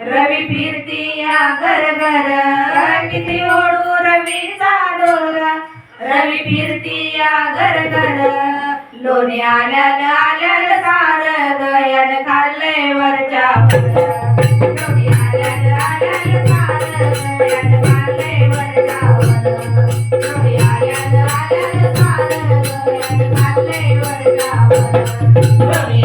रवि फिरतीया घर घर. किती रवि रवीचा रवि रवी घर घर. लोणी आल्याल आल्याल सार. गयान खाल्लंय वरच्या लोणी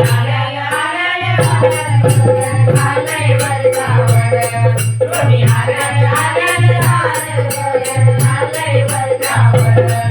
Thank you.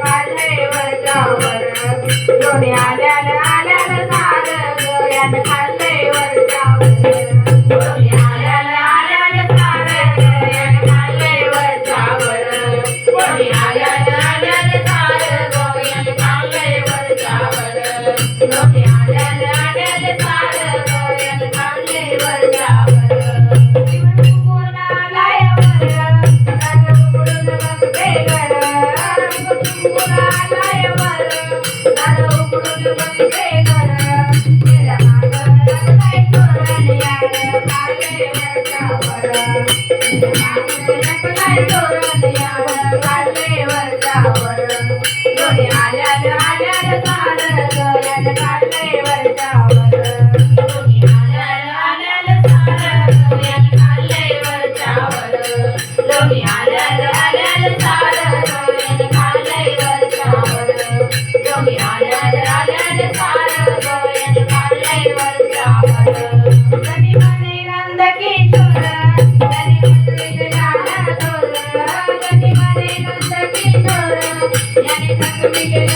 Yeah, yeah, yeah. ಬಿಗೆಯ